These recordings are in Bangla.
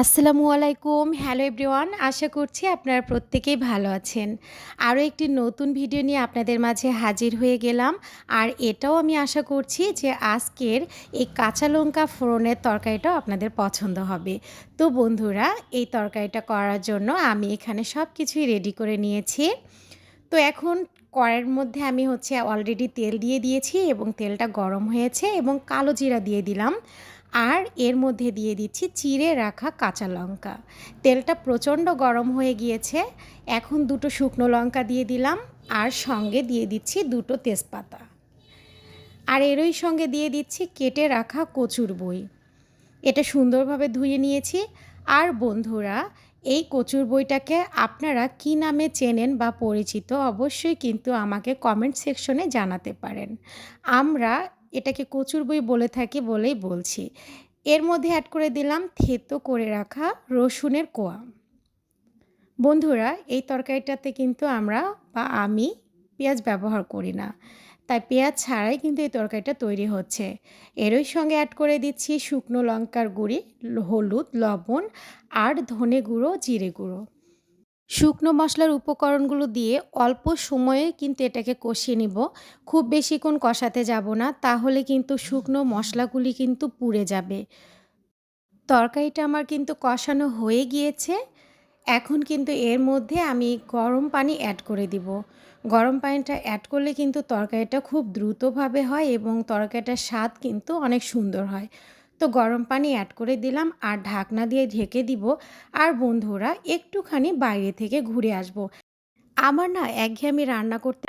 আসসালামু আলাইকুম। হ্যালো এভরিওয়ান আশা করছি আপনারা প্রত্যেকেই ভালো আছেন। আরও একটি নতুন ভিডিও নিয়ে আপনাদের মাঝে হাজির হয়ে গেলাম। আর এটাও আমি আশা করছি যে আজকের এই কাঁচা লঙ্কা ফোড়নের তরকারিটাও আপনাদের পছন্দ হবে। তো বন্ধুরা, এই তরকারিটা করার জন্য আমি এখানে সব কিছুই রেডি করে নিয়েছি। তো এখন কড়াইয়ের মধ্যে আমি হচ্ছে অলরেডি তেল দিয়ে দিয়েছি এবং তেলটা গরম হয়েছে এবং কালো জিরা দিয়ে দিলাম। আর এর মধ্যে দিয়ে দিচ্ছি চিড়ে রাখা কাঁচা লঙ্কা। তেলটা প্রচণ্ড গরম হয়ে গিয়েছে। এখন দুটো শুকনো লঙ্কা দিয়ে দিলাম আর সঙ্গে দিয়ে দিচ্ছি দুটো তেজপাতা। আর এরই সঙ্গে দিয়ে দিচ্ছি কেটে রাখা কচুর বই। এটা সুন্দরভাবে ধুয়ে নিয়েছি। আর বন্ধুরা, এই কচুর বইটাকে আপনারা কি নামে চেনেন বা পরিচিত অবশ্যই কিন্তু আমাকে কমেন্ট সেকশনে জানাতে পারেন। আমরা এটাকে কচুর বই বলে থাকি বলেই বলছি। এর মধ্যে অ্যাড করে দিলাম থেতো করে রাখা রসুনের কোয়া। বন্ধুরা, এই তরকারিটাতে কিন্তু আমরা বা আমি পেঁয়াজ ব্যবহার করি না। তাই পেঁয়াজ ছাড়াই কিন্তু এই তরকারিটা তৈরি হচ্ছে। এরই সঙ্গে অ্যাড করে দিচ্ছি শুকনো লঙ্কার গুঁড়ি, হলুদ, লবণ, আর ধনে গুঁড়ো, জিরে গুঁড়ো। শুকনো মশলার উপকরণগুলো দিয়ে অল্প সময়ে কিন্তু এটাকে কষিয়ে নিব। খুব বেশিক্ষণ কষাতে যাব না, তাহলে কিন্তু শুকনো মশলাগুলি কিন্তু পুড়ে যাবে। তরকারিটা আমার কিন্তু কষানো হয়ে গিয়েছে। এখন কিন্তু এর মধ্যে আমি গরম পানি অ্যাড করে দিব। গরম পানিটা অ্যাড করলে কিন্তু তরকারিটা খুব দ্রুতভাবে হয় এবং তরকারিটার স্বাদ কিন্তু অনেক সুন্দর হয়। তো গরম পানি অ্যাড করে দিলাম আর ঢাকনা দিয়ে ঢেকে দিব আর বন্ধুরা একটুখানি বাইরে থেকে ঘুরে আসব। আমার না একঘেয়েমি রান্না করতে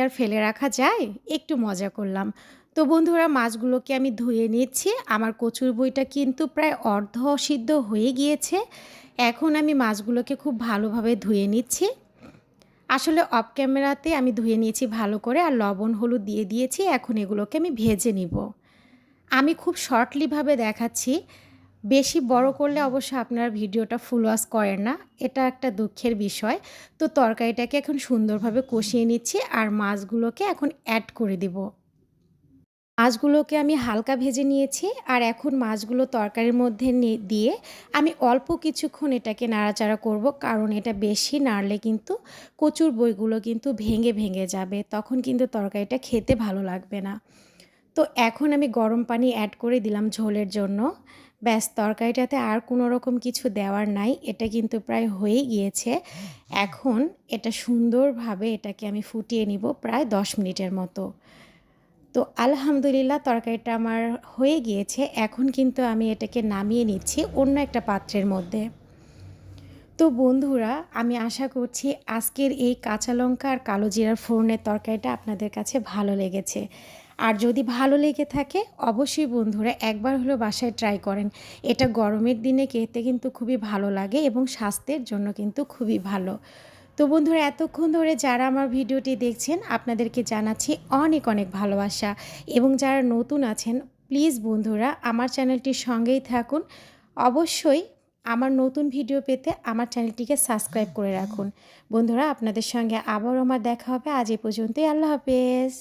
আর ফেলে রাখা যায়? একটু মজা করলাম। তো বন্ধুরা, মাছগুলোকে আমি ধুয়ে নিচ্ছি। আমার কচুর বইটা কিন্তু প্রায় অর্ধ সিদ্ধ হয়ে গিয়েছে। এখন আমি মাছগুলোকে খুব ভালোভাবে ধুয়ে নিচ্ছি। আসলে অফ ক্যামেরাতে আমি ধুয়ে নিয়েছি ভালো করে আর লবণ, হলুদ দিয়ে দিয়েছি। এখন এগুলোকে আমি ভেজে নিব। আমি খুব শর্টলিভাবে দেখাচ্ছি। বেশি বড় করলে অবশ্য আপনারা ভিডিওটা ফুল ওয়াশ করেন না। এটা একটা দুঃখের বিষয়। তো তরকারিটাকে এখন সুন্দরভাবে কষিয়ে নিচ্ছি আর মাছগুলোকে এখন অ্যাড করে দেব। মাছগুলোকে আমি হালকা ভেজে নিয়েছি আর এখন মাছগুলো তরকারির মধ্যে দিয়ে আমি অল্প কিছুক্ষণ এটাকে নাড়াচাড়া করব কারণ এটা বেশি নাড়লে কিন্তু কচুর বইগুলো কিন্তু ভেঙে ভেঙে যাবে। তখন কিন্তু তরকারিটা খেতে ভালো লাগবে না। তো এখন আমি গরম পানি অ্যাড করে দিলাম ঝোলের জন্য। ব্যাস, তরকারিটাতে আর কোনো রকম কিছু দেওয়ার নাই, এটা কিন্তু প্রায় হয়ে গিয়েছে। এখন এটা সুন্দরভাবে এটাকে আমি ফুটিয়ে নিব প্রায় দশ মিনিটের মতো। তো আলহামদুলিল্লাহ তরকারিটা আমার হয়ে গিয়েছে, এখন কিন্তু আমি এটাকে নামিয়ে নিচ্ছি অন্য একটা পাত্রের মধ্যে। তো বন্ধুরা, আমি আশা করছি আজকের এই কাঁচা লঙ্কা আর কালো জিরার ফোড়নের তরকারিটা আপনাদের কাছে ভালো লেগেছে। আর যদি ভালো লেগে থাকে, অবশ্যই বন্ধুরা একবার হলেও বাসায় ট্রাই করেন। এটা গরমের দিনে খেতে কিন্তু খুবই ভালো লাগে এবং স্বাস্থ্যের জন্য কিন্তু খুবই ভালো। তো বন্ধুরা, এতক্ষণ ধরে যারা আমার ভিডিওটি দেখছেন, আপনাদেরকে জানাচ্ছি অনেক অনেক ভালোবাসা। এবং যারা নতুন আছেন, প্লিজ বন্ধুরা, আমার চ্যানেলটির সঙ্গেই থাকুন। অবশ্যই আমার নতুন ভিডিও পেতে আমার চ্যানেলটিকে সাবস্ক্রাইব করে রাখুন। বন্ধুরা, আপনাদের সঙ্গে আবারও আমার দেখা হবে। আজ এ পর্যন্তই। আল্লাহ হাফেজ।